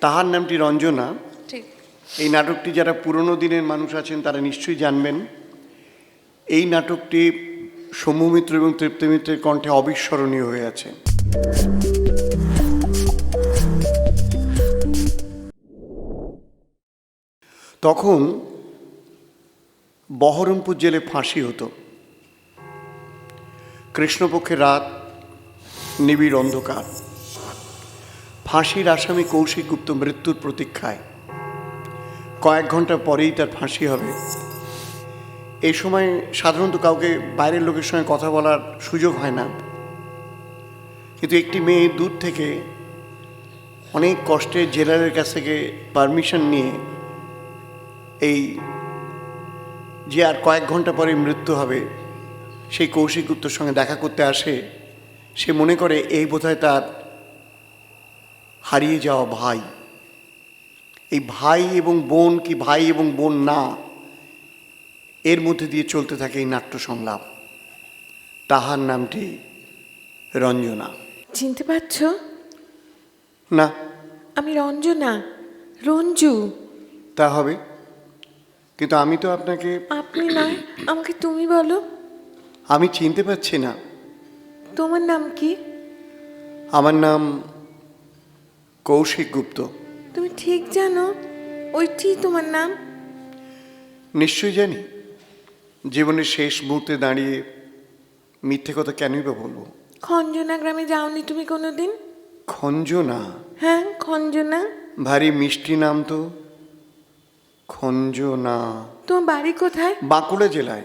তাহার নামটি রঞ্জনা। ঠিক। এই নাটকটি যারা পুরনো দিনের মানুষ আছেন তারা নিশ্চয়ই জানবেন। এই নাটকটি সৌম্যমিত্র এবং তৃপ্তি মিত্রের কণ্ঠে অবিস্মরণীয় হয়ে আছে। তখন বহরমপুর জেলে ফাঁসি হতো। কৃষ্ণপক্ষের রাত নিবিড় অন্ধকার। ফাঁসির আসামি কৌশিক গুপ্ত মৃত্যুর প্রতীক্ষায়। কয়েক ঘণ্টা পরেই তার ফাঁসি হবে। এই সময় সাধারণত কাউকে বাইরের লোকের সঙ্গে কথা বলার সুযোগ হয় না। কিন্তু একটি মেয়ে দূর থেকে অনেক কষ্টে জেলারের কাছ থেকে পারমিশন নিয়ে এই যে আর কয়েক ঘণ্টা পরে মৃত্যু হবে, সেই কৌশিক গুপ্তর সঙ্গে দেখা করতে আসে, সে মনে করে এই বোধহয় তার হারিয়ে যাওয়া ভাই। এই ভাই এবং বোন কি ভাই এবং বোন না? এর মধ্যে দিয়ে চলতে থাকে এই নাট্য সংলাপ। তাহার নামটি রঞ্জনা। চিনতে পারছ? না। আমি রঞ্জনা রঞ্জু। তা হবে। কিন্তু আমি তো আপনাকে আপনি নয় আমাকে তুমি বলো। আমি চিনতে পারছি না। তোমার নাম কি? আমার নাম কৌশিক গুপ্ত। তুমি ঠিক জানো ওইটি তোমার নাম? নিশ্চয়ই জানি। জীবনের শেষ মুহূর্তে দাঁড়িয়ে মিথ্যে কথা কেনই বা বলব? খঞ্জনা গ্রামে যাওনি তুমি কোনোদিন? খঞ্জনা? হ্যাঁ খঞ্জনা। ভারী মিষ্টি নাম তো। খঞ্জনা। তোমার বাড়ি কোথায়? বাঁকুড়া জেলায়।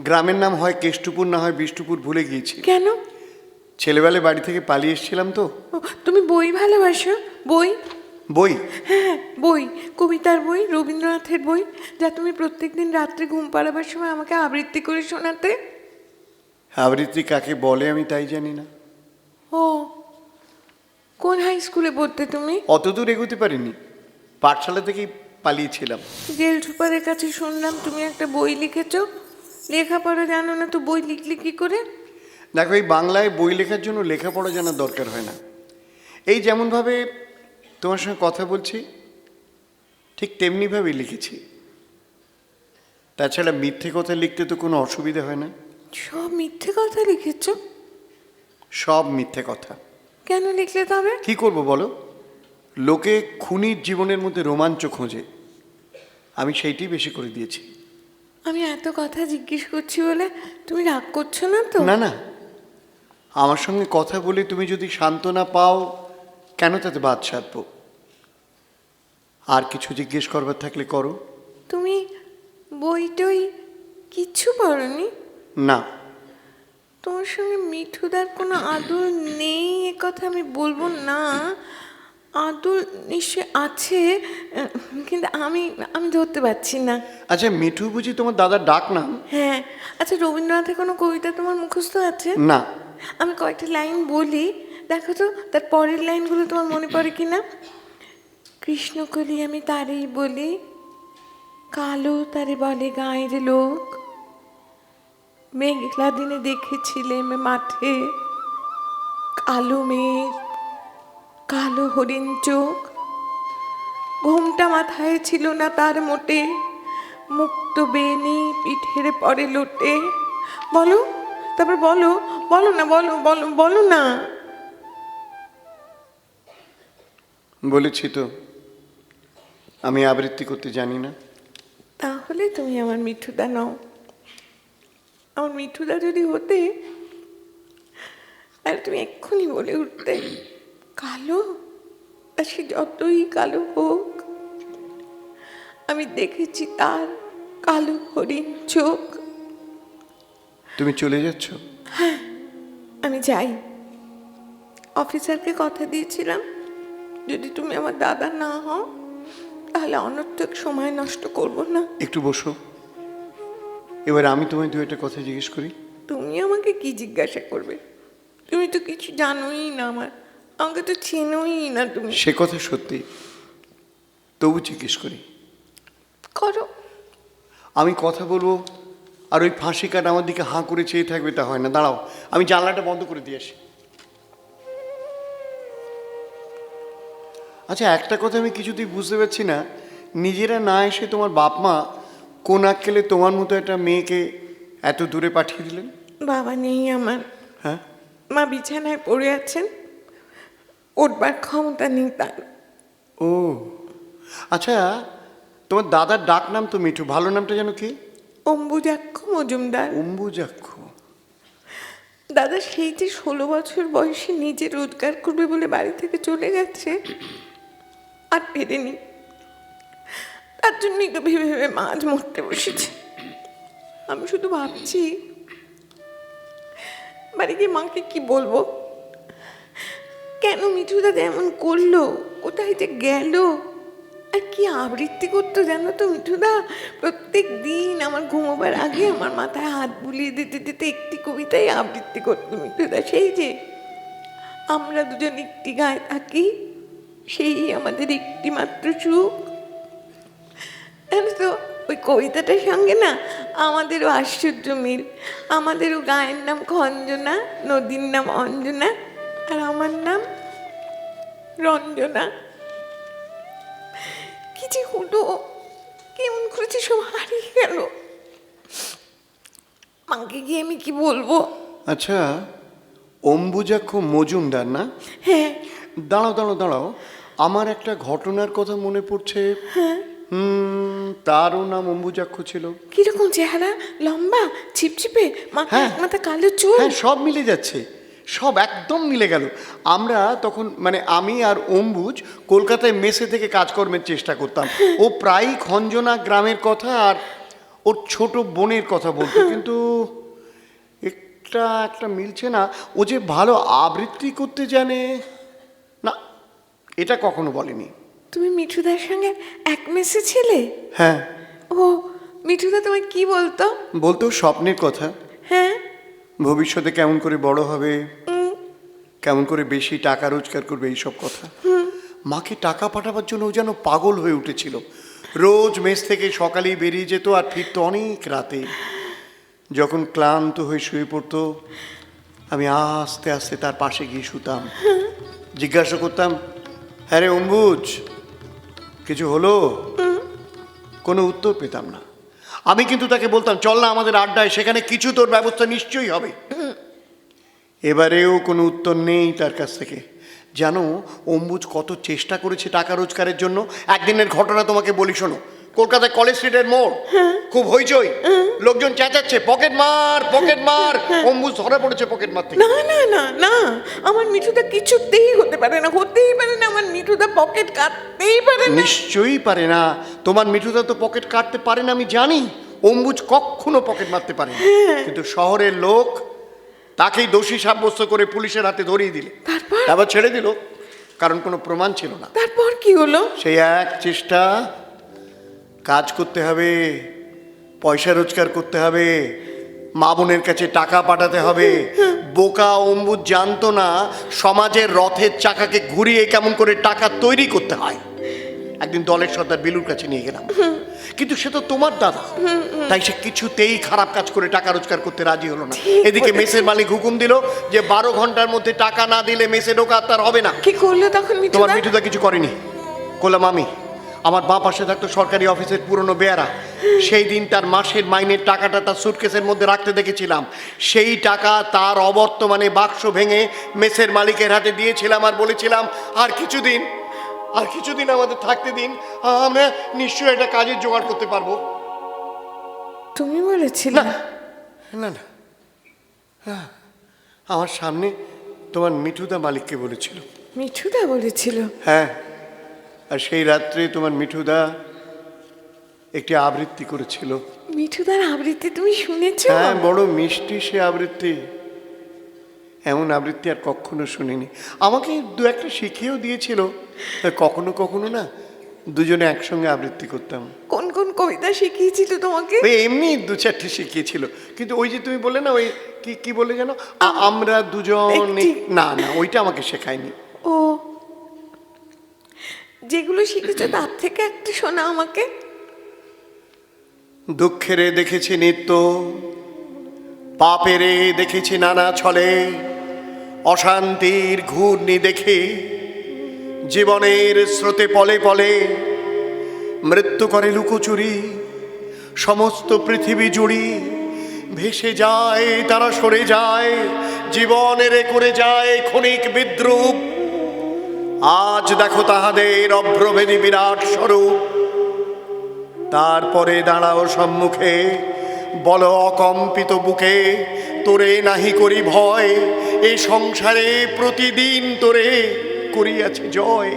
গ্রামের নাম হয় কেষ্টপুর না হয় বিষ্ণুপুর ভুলে গিয়েছি। কেন? ছেলেবেলায় বাড়ি থেকে পালিয়ে এসেছিলাম তো। তুমি বই ভালোবাসো? বই? বই? হ্যাঁ বই। কবিতার বই রবীন্দ্রনাথের বই যা তুমি প্রত্যেকদিন রাত্রে ঘুম পাড়াবার সময় আমাকে আবৃত্তি করে শোনাতে? আবৃত্তি কাকে বলে আমি তাই জানি না। ও কোন হাই স্কুলে পড়তে তুমি? অত দূর এগোতে পারিনি। পাঠশালা থেকেই পালিয়েছিলাম। জেল সুপারের কাছে শুনলাম তুমি একটা বই লিখেছো। লেখাপড়া জানো না তো বই লিখলে কি করে? দেখো এই বাংলায় বই লেখার জন্য লেখাপড়া জানার দরকার হয় না। এই যেমনভাবে তোমার সঙ্গে কথা বলছি ঠিক তেমনিভাবেই লিখেছি। তাছাড়া মিথ্যে কথা লিখতে তো কোনো অসুবিধা হয় না। সব মিথ্যে কথা লিখেছো? সব মিথ্যে কথা। কেন লিখলে তবে? কি করব বলো? লোকে খুনির জীবনের মধ্যে রোমাঞ্চ খোঁজে। আমি সেইটি বেশি করে দিয়েছি। আমি এত কথা জিজ্ঞেস করছি বলে তুমি রাগ করছ না তো? না না। আমার সঙ্গে কথা বলে তুমি যদি সান্ত্বনা পাও কেন তাতে বাদ সাধবো? আর কিছু জিজ্ঞেস করবার থাকলে করো। তুমি বই টই কিচ্ছু পড়নি? না। তোমার সঙ্গে মিঠুদার কোনো আদর নেই এ কথা আমি বলব না। আদর নিশ্চয় আছে কিন্তু আমি আমি ধরতে পারছি না। আচ্ছা মিঠু বুঝি তোমার দাদার ডাক নাম হ্যাঁ। আচ্ছা রবীন্দ্রনাথের কোনো কবিতা তোমার মুখস্থ আছে? না। আমি কয়েকটা লাইন বলি। দেখো তো, তার পরের লাইনগুলো তোমার মনে পড়ে কি না কৃষ্ণকলি আমি তারই বলি, কালো তারে বলে গায়ের লোক। মেঘলা দিনে দেখেছিলেম মাঠে, কালো মেঘ, কালো হরিণ চোখ। ঘুমটা মাথায় ছিল না তার মোটে, মুক্ত বেনি পিঠের পরে লোটে। বলো তারপর বলো বলো না বলো বলো বলো না। বলেছি তো আমি আবৃত্তি করতে জানি না। তাহলে তুমি আমার মিঠুদা নাও। আমার মিঠুদা যদি হতে আর তুমি এক্ষুনি বলে উঠতে কালো আর সে যতই কালো হোক আমি দেখেছি তার কালো হরিণ চোখ। তুমি চলে যাচ্ছ? হ্যাঁ আমি যাই। অফিসারকে কথা দিয়েছিলাম যদি তুমি আমার দাদা না হও তাহলে অনর্থক সময় নষ্ট করব না। একটু বসো। এবার আমি তোমায় দু একটা কথা জিজ্ঞেস করি। তুমি আমাকে কি জিজ্ঞাসা করবে? তুমি তো কিছু জানোই না আমার। আমাকে তো চেনোই না তুমি। সে কথা সত্যি। তবু জিজ্ঞেস করি। করো। আমি কথা বলব আর ওই ফাঁসি কাট আমার দিকে হাঁ করে চেয়ে থাকবে তা হয় না। দাঁড়াও আমি জানলাটা বন্ধ করে দিয়ে আসি। আচ্ছা একটা কথা আমি কিছুতেই বুঝতে পারছি না। নিজেরা না এসে তোমার বাপ মা কোন আক্কেলে তোমার মতো একটা মেয়েকে এত দূরে পাঠিয়ে দিলেন? বাবা নেই আমার। হ্যাঁ? মা বিছানায় পড়ে আছেন। উঠবার ক্ষমতা নেই তার। ও আচ্ছা তোমার দাদার ডাক নাম তো মিঠু ভালো নামটা যেন কি? অম্বুজাক্ষ মজুমদার। অম্বুজাক্ষ দাদা সেই যে ষোলো বছর বয়সে নিজে রোজগার করবে বলে বাড়ি থেকে চলে গেছে আর পেরেনি তার জন্যই তো ভেবে ভেবে মাছ মরতে বসেছে। আমি শুধু ভাবছি বাড়ি গিয়ে মাকে কি বলব? কেন মিঠু দাদা এমন করল কোথায় যে গেল? আর কি আবৃত্তি করতো জানো তো মিঠুদা? প্রত্যেক দিন আমার ঘুমোবার আগে আমার মাথায় হাত বুলিয়ে দিতে দিতে একটি কবিতাই আবৃত্তি করতো মিঠুদা। সেই যে আমরা দুজন একটি গায়ে থাকি, সেই আমাদের একটি মাত্র সুখ। জানো তো, ওই কবিতাটার সঙ্গে না আমাদেরও আশ্চর্য মিল। আমাদেরও গায়ের নাম খঞ্জনা, নদীর নাম অঞ্জনা, আর আমার নাম রঞ্জনা। যে হলো। কেমন করেছে সব হারিয়ে গেল। মাকে গিয়ে আমি কি বলব? আচ্ছা অম্বুজাক্ষ মজুমদার না? হ্যাঁ। দাঁড়াও দাঁড়াও দাঁড়াও। আমার একটা ঘটনার কথা মনে পড়ছে। হুম তারও নাম অম্বুজাক্ষ ছিল। কীরকম চেহারা? লম্বা ছিপছিপে মাথা হ্যাঁ। মাথা কালো চুল। হ্যাঁ সব মিলে যাচ্ছে। সব একদম মিলে গেল। আমরা তখন মানে আমি আর অম্বুজ কলকাতায় মেসে থেকে কাজকর্মের চেষ্টা করতাম। ও প্রায়ই খঞ্জনা গ্রামের কথা আর ওর ছোট বোনের কথা বলতো। কিন্তু একটা একটা মিলছে না। ও যে ভালো আবৃত্তি করতে জানে না এটা কখনো বলেনি। তুমি মিঠুদার সঙ্গে এক মেসে ছিলে? হ্যাঁ। ও মিঠুদা তোমায় কি বলতো? বলতো স্বপ্নের কথা। হ্যাঁ। ভবিষ্যতে কেমন করে বড় হবে? কেমন করে বেশি টাকা রোজগার করবে এইসব কথা? মাকে টাকা পাঠাবার জন্য ও যেন পাগল হয়ে উঠেছিল। রোজ মেস থেকে সকালেই বেরিয়ে যেত আর ফিরতো অনেক রাতে। যখন ক্লান্ত হয়ে শুয়ে পড়তো, আমি আস্তে আস্তে তার পাশে গিয়ে শুতাম। জিজ্ঞাসা করতাম হ্যাঁ রে অম্বুজ, কিছু হলো? কোনো উত্তর পেতাম না। আমি কিন্তু তাকে বলতাম, চল না আমাদের আড্ডায়, সেখানে কিছু তোর ব্যবস্থা নিশ্চয়ই হবে। এবারেও কোনো উত্তর নেই তার কাছ থেকে। জানো অম্বুজ কত চেষ্টা করেছে টাকা রোজগারের জন্য? একদিনের ঘটনা তোমাকে বলি শোনো। কলকাতায় কলেজ স্ট্রিটের মোড়। খুব হইচই। লোকজন চেঁচাচ্ছে পকেট মার পকেট মার। অম্বুজ ধরা পড়েছে পকেট মার থেকে। না না না না। আমার মিঠুদা কিছুতেই হতে পারে না হতেই পারে না। আমার মিঠুদা পকেট কাটতেই পারে না। নিশ্চয়ই পারে না। তোমার মিঠুদা তো পকেট কাটতে পারে না আমি জানি। অম্বুজ কখনো পকেট মারতে পারে না। কিন্তু শহরের লোক তাকেই দোষী সাব্যস্ত করে পুলিশের হাতে ধরিয়ে দিলে। তারপর? ছেড়ে দিল কারণ কোনো প্রমাণ ছিল না। তারপর কি হলো? সেই এক চেষ্টা কাজ করতে হবে পয়সা রোজগার করতে হবে মা বোনের কাছে টাকা পাঠাতে হবে বোকা অম্বুজ জানতো না সমাজের রথের চাকাকে ঘুরিয়ে কেমন করে টাকা তৈরি করতে হয়। একদিন দলের সর্দার বিলুর কাছে নিয়ে গেলাম। কিন্তু সে তো তোমার দাদা। তাই সে কিছুতেই খারাপ কাজ করে টাকা রোজগার করতে রাজি হলো না। এদিকে মেসের মালিক হুকুম দিল যে বারো ঘণ্টার মধ্যে টাকা না দিলে মেসে ঢোকা তার হবে না। কি করল তখন তোমার মিঠুদা কিছু করেনি। করলাম আমি আমার বাঁ পাশে থাকতো সরকারি অফিসের পুরনো বেয়ারা। সেই দিন তার মাসের মাইনের টাকাটা তার সুটকেসের মধ্যে রাখতে দেখেছিলাম। সেই টাকা তার অবর্তমানে বাক্স ভেঙে মেসের মালিকের হাতে দিয়েছিলাম আর বলেছিলাম আর কিছুদিন আর কিছুদিন আমাদের থাকতে দিন আমরা নিশ্চয়ই একটা কাজের জোগাড় করতে পারব। তুমি বলেছিলে। না না না হ্যাঁ, আমার সামনে তোমার মিঠুদা মালিককে বলেছিল। মিঠুদা বলেছিল? হ্যাঁ আর সেই রাত্রে তোমার মিঠুদা একটি আবৃত্তি করেছিল। মিঠুদার আবৃত্তি তুমি শুনেছো? হ্যাঁ বড় মিষ্টি সে আবৃত্তি। এমন আবৃত্তি আর কখনো শুনিনি। আমাকে দু একটা শিখিয়েও দিয়েছিল কখনো কখনো না দুজনে একসঙ্গে আবৃত্তি করতাম। কোন কোন কবিতা শিখিয়েছিল তোমাকে? ওই এমনি দু চারটে শিখিয়েছিল কিন্তু ওই যে তুমি বললে না ওই কি কি বলে জানো আ- আমরা দুজন না না ওইটা আমাকে শেখায়নি। ও। যেগুলো শিখেছো তার থেকে একটা শোনা আমাকে। দুঃখেরে দেখেছি নিত্য পাপেরে দেখেছি নানা ছলে, অশান্তির ঘূর্ণি দেখে, জীবনের স্রোতে পলে পলে, মৃত্যু করে লুকোচুরি, সমস্ত পৃথিবী জুড়ি, ভেসে যায়, তারা সরে যায় জীবনের করে যায় ক্ষণিক বিদ্রুপ। আজ দেখো তাহাদের অভ্রভেদী বিরাট স্বরূপ। তারপরে দাঁড়াও সম্মুখে বল অকম্পিত বুকে তোরে নাহি করি ভয়। এই সংসারে প্রতিদিন তোরে করিয়াছে জয়।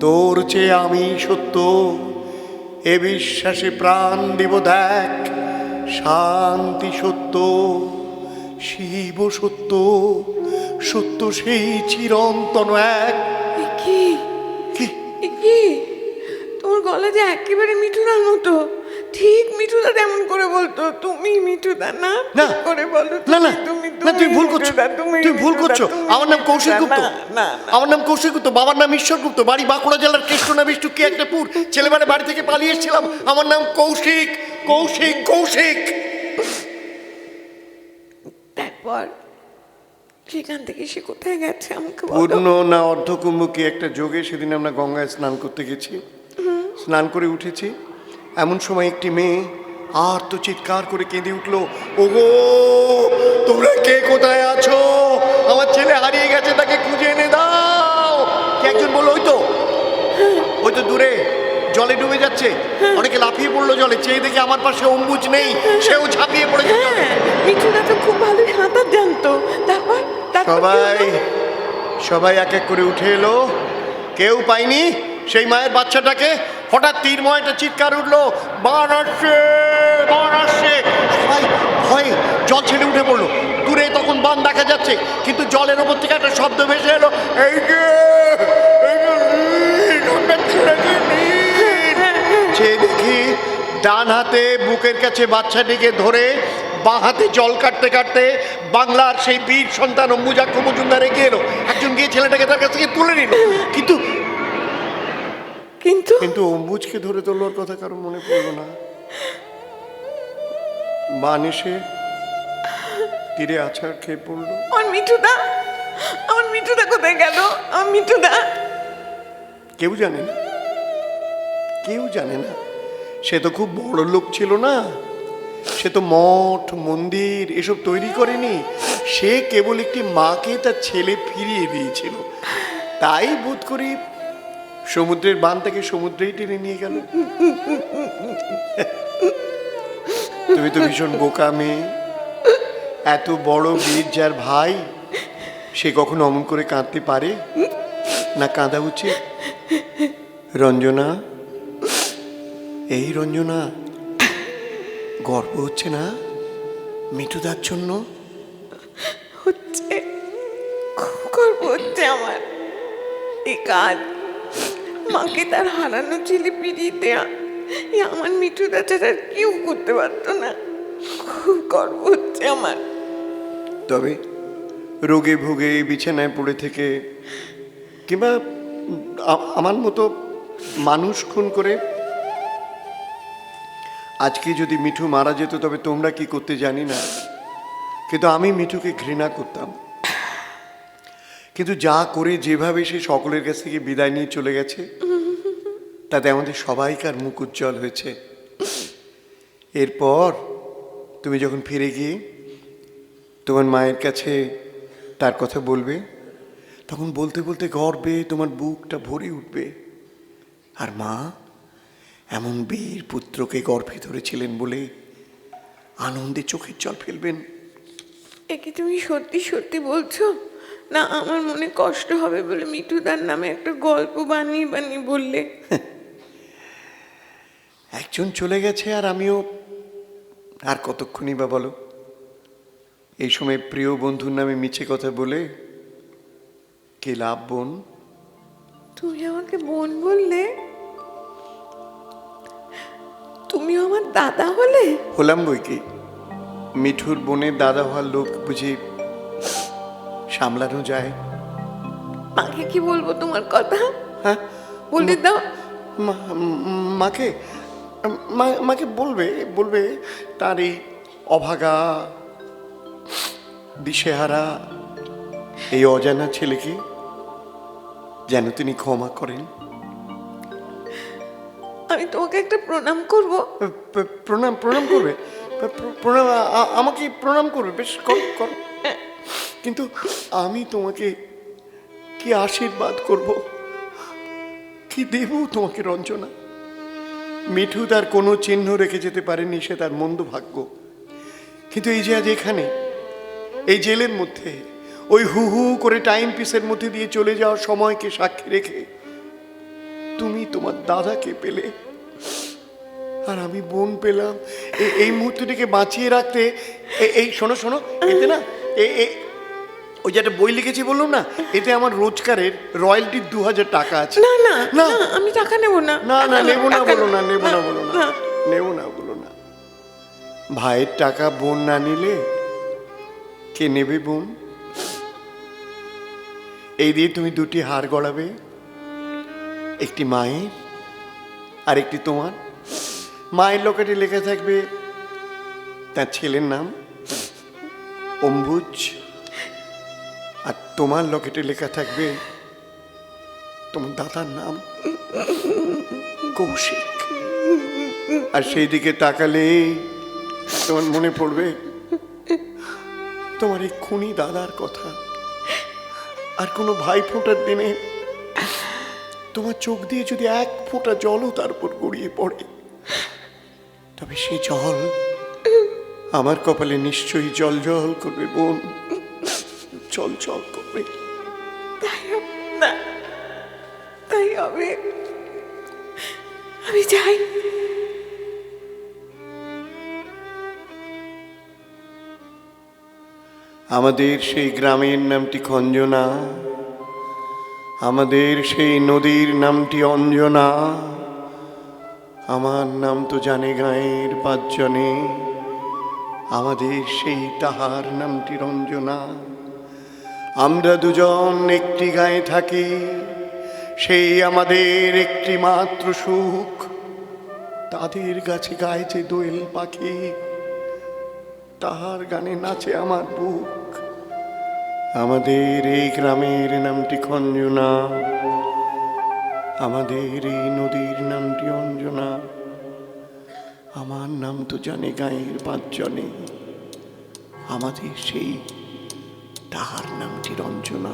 তোর চেয়ে আমি সত্য এ বিশ্বাসে প্রাণ দেব দেখ। শান্তি সত্য শিব সত্য সত্য সেই চিরন্তন এক। এ কি? এ তোমার গলা যে একেবারে মিঠুদার মতো ঠিক মিঠুদা তেমন করে বলতো তুমি মিঠুদা না না। করে বলো না না তুমি না তুই ভুল করছ তুমি তুই ভুল করছ। আমার নাম কৌশিক গুপ্ত। না। আমার নাম কৌশিক গুপ্ত। বাবার নাম ঈশ্বর গুপ্ত। বাড়ি বাঁকুড়া জেলার কৃষ্ণনা বিষ্ণু কি একটা পুর ছেলেবেলা বাড়ি থেকে পালিয়ে এসেছিলাম। আমার নাম কৌশিক কৌশিক কৌশিক। তারপর সেখান থেকে সে কোথায় গেছে আমাকে পূর্ণ না অর্ধকুম্ভ কি একটা যোগে সেদিন আমরা গঙ্গায় স্নান করতে গেছি। স্নান করে উঠেছি। এমন সময় একটি মেয়ে আর তো চিৎকার করে কেঁদে উঠল ওগো তোমরা কে কোথায় আছো? আমার ছেলে হারিয়ে গেছে তাকে খুঁজে এনে দাও। কি একজন বলল ওই তো ওই তো দূরে জলে ডুবে যাচ্ছে। অনেকে লাফিয়ে পড়ল জলে চেয়ে দেখে আমার পাশে অম্বুজ নেই সেও ঝাঁপিয়ে পড়েছে। হ্যাঁ মিঠুদা তো খুব ভালো সাঁতার জানতো। তারপর তারপর সবাই সবাই এক এক করে উঠে এলো। কেউ পাইনি সেই মায়ের বাচ্চাটাকে। হঠাৎ তীরময় একটা চিৎকার উঠল বান আসছে বান আসছে! সবাই ভয়ে জল ছেড়ে উঠে পড়ল। দূরে তখন বান দেখা যাচ্ছে কিন্তু জলের ওপর থেকে একটা শব্দ ভেসে এলো এই যে এই যে নীল, আমরা ছেড়েছি নীল।" চেয়ে দেখি ডান হাতে বুকের কাছে বাচ্চাটিকে ধরে বাঁ হাতে জল কাটতে কাটতে বাংলার সেই বীর সন্তান ও অম্বুজাক্ষ মজুমদার এগিয়ে এলো। একজন গিয়ে ছেলেটাকে তার কাছ থেকে তুলে নিল কিন্তু কিন্তু কিন্তু অম্বুজকে ধরে তোলার কথা কারও মনে পড়ল না। বান এসে তীরে আছাড় খেয়ে পড়ল। আমার মিঠুদা আমার মিঠুদা কোথায় গেল? আমার মিঠুদা। কেউ জানে না। কেউ জানে না। সে তো খুব বড় লোক ছিল না। সে তো মঠ মন্দির এসব তৈরি করেনি। সে কেবল একটি মাকে তার ছেলে ফিরিয়ে দিয়েছিল। তাই বোধ করি সমুদ্রের বান থেকে সমুদ্রেই টেনে নিয়ে গেল। তুমি তো ভীষণ বোকা মেয়ে। এত বড় বীর যার ভাই, সে কখনো অমন করে কাঁদতে পারে? না কাঁদা উচিত? রঞ্জনা, এই রঞ্জনা, গর্ব হচ্ছে না মিঠুদার জন্য? হচ্ছে, খুব গর্ব হচ্ছে আমার। এই কাজ মাকে তার হারানো ছেলে ফিরিয়ে দেয়া। এ আমার মিঠুদা ছাড়া আর কেউ করতে পারতো না। খুব গর্ব হচ্ছে আমার। তবে রোগে ভোগে বিছানায় পড়ে থেকে কিংবা আমার মতো মানুষ খুন করে আজকে যদি মিঠু মারা যেত, তবে তোমরা কি করতে জানি না। কিন্তু আমি মিঠুকে ঘৃণা করতাম। কিন্তু যা করে যেভাবে সে সকলের কাছ থেকে বিদায় নিয়ে চলে গেছে, তাতে আমাদের সবাইকার মুখ উজ্জ্বল হয়েছে। এরপর তুমি যখন ফিরে গিয়ে তোমার মায়ের কাছে তার কথা বলবে, তখন বলতে বলতে গর্বে তোমার বুকটা ভরে উঠবে। আর মা, এমন বীর পুত্রকে গর্ভে ধরেছিলেন বলে আনন্দে চোখের জল ফেলবেন। একে তুমি সত্যি সত্যি বলছো? না আমার মনে কষ্ট হবে বলে মিঠুদার নামে একটা গল্প বানিয়ে বানিয়ে বললে। একজন চলে গেছে আর আমিও আর কতক্ষণই বা বলো? এই সময় প্রিয় বন্ধুর নামে মিছে কথা বলে কে লাভ বোন? তুমি আমাকে বোন বললে? তুমিও আমার দাদা হলে? হলাম বই কি? মিঠুর বোনের দাদা হওয়ার লোক বুঝি সামলানো যায়। মাকে কি বলব তোমার কথা? হ্যাঁ? বলে দাও। মাকে মাকে বলবে বলবে তার এই অভাগা দিশেহারা এই অজানা ছেলেকে যেন তিনি ক্ষমা করেন। আমি তোমাকে একটা প্রণাম করব। প্রণাম প্রণাম করবে? প্রণাম আমাকে প্রণাম করবে? বেশ কর কর। কিন্তু আমি তোমাকে কি আশীর্বাদ করব? কি দেব তোমাকে, রঞ্জনা? মিঠু তার কোনো চিহ্ন রেখে যেতে পারেনি সে তার মন্দ ভাগ্য। কিন্তু এই যে আজ এখানে, এই জেলের মধ্যে, ওই হু হু করে টাইম পিসের মধ্যে দিয়ে চলে যাওয়ার সময়কে সাক্ষী রেখে তুমি তোমার দাদাকে পেলে। আর আমি বোন পেলাম। এই মুহূর্তটিকে বাঁচিয়ে রাখতে এই, শোনো শোনো, এতে না এ- ওই যে একটা বই লিখেছি বললাম না এতে আমার রোজগারের রয়্যালটির দু হাজার টাকা আছে। না না না। আমি টাকা নেব না। না না নেব না বলো না নেব না বলো না। নেব না বলো না। ভাইয়ের টাকা বোন না নিলে কে নেবে বোন? এই দিয়ে তুমি দুটি হার গড়াবে একটি মায়ের আর একটি তোমার। মায়ের লকেটে লেখা থাকবে তার ছেলের নাম অম্বুজ। তোমার লকেটে লেখা থাকবে তোমার দাদার নাম কৌশিক। আর সেই দিকে তাকালে তোমার মনে পড়বে তোমার এই খুনি দাদার কথা। আর কোনো ভাই ফোঁটার দিনে তোমার চোখ দিয়ে যদি এক ফোঁটা জলও তার উপর গড়িয়ে পড়ে, তবে সেই জল আমার কপালে নিশ্চয়ই জল জল করবে বোন। চল চল করবে। তাই না, তাই হবে। আমি যাই আমাদের সেই গ্রামের নামটি খঞ্জনা। আমাদের সেই নদীর নামটি অঞ্জনা। আমার নাম তো জানে গায়ের পাঁচজনে। আমাদের সেই তাহার নামটি রঞ্জনা। আমরা দুজন একটি গায়ে থাকি, সেই আমাদের একটি মাত্র সুখ। তাদের কাছে গাইছে দোয়েল পাখি, তাহার গানে নাচে আমার বুক। আমাদের এই গ্রামের নামটি খঞ্জনা, আমাদের এই নদীর নামটি অঞ্জনা। আমার নাম তো জানে গায়ের পাঁচজনে, আমাদের সেই তাহার নামটি রঞ্জনা